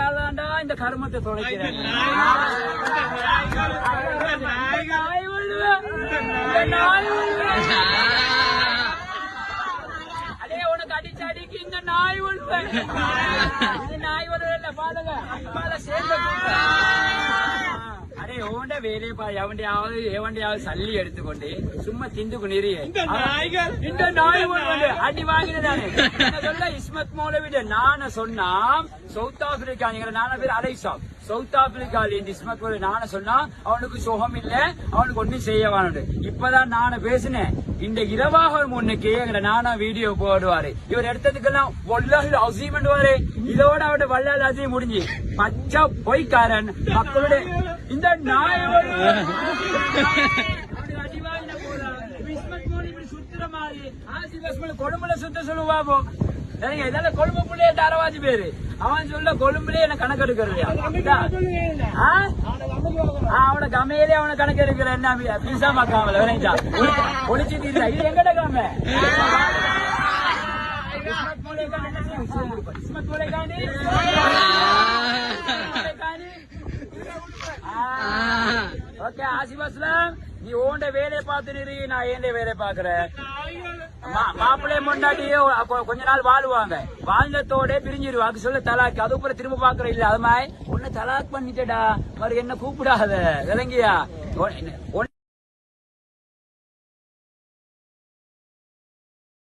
தாண்டாண்டா இந்த கருமத்தை தொலைக்கிறேன். அடே உனக்கு அடிச்சு அடிக்கு இந்த நாய். கொல்லுவேன். இது நாய் கொல்லுவேன் பாருங்க. அப்பால சேர்ந்த ஓண்ட வேலையை பா எவண்டியாவது எவண்டியாவது சல்லி எடுத்துக்கொண்டு சும்மா நிறைய இந்த நாய்கள். இந்த நாய் கொண்டு அடி வாங்கினதானே சொல்ல இஸ்மத் மௌலவிட நான சொன்னா சவுத் ஆப்பிரிக்கா நீங்க நான பேர் அலைசாப் சவுத் ஆப்பிரிக்கால இந்த இஸ்மத் நான சொன்னா அவனுக்கு சுகம் இல்ல அவனுக்கு ஒண்ணும் செய்ய வேணும் இப்பதான் நான பேசினேன் இந்த இரவாக முன்னுக்கு எங்க நானா வீடியோ போடுவாரு. இவர் எடுத்ததுக்கெல்லாம் வல்லாஹில் அசீம் பண்ணுவாரு இதோட அவட வல்லால் அசீம் முடிஞ்சு பச்சை பொய்க்காரன் மக்களுடைய இந்த நாய் கொழும்புல சுத்த சொல்லுவாபோ சரிங்க இதெல்லாம் கொழும்பு புள்ளைய தரவாதி பேரு. அவன் சொல்ல கொழும்புலயே என்ன கணக்கு எடுக்கிறது கமையிலே அவன கணக்கு எடுக்கிற என்ன பீசா மக்காமல வேணா ஒளிச்சு தீர்த்தா இது எங்கட காம? ஓகே ஆசிப் அஸ்லாம் நீ ஓண்ட வேலையை பார்த்துட்டு நான் ஏண்ட வேலையை பாக்குறேன் மாப்பிள்ளைய மொண்டாட்டியே கொஞ்ச நாள் வாழ்வாங்க. வாழ்ந்தத்தோட பிரிஞ்சிருவாங்க சொல்ல தலாக்கு. அது அப்புறம் திரும்ப பாக்குற இல்ல. அது மாதிரி உன்னை தலாக் பண்ணிட்டடா. மறு என்ன கூப்பிடாத. விளங்கியா?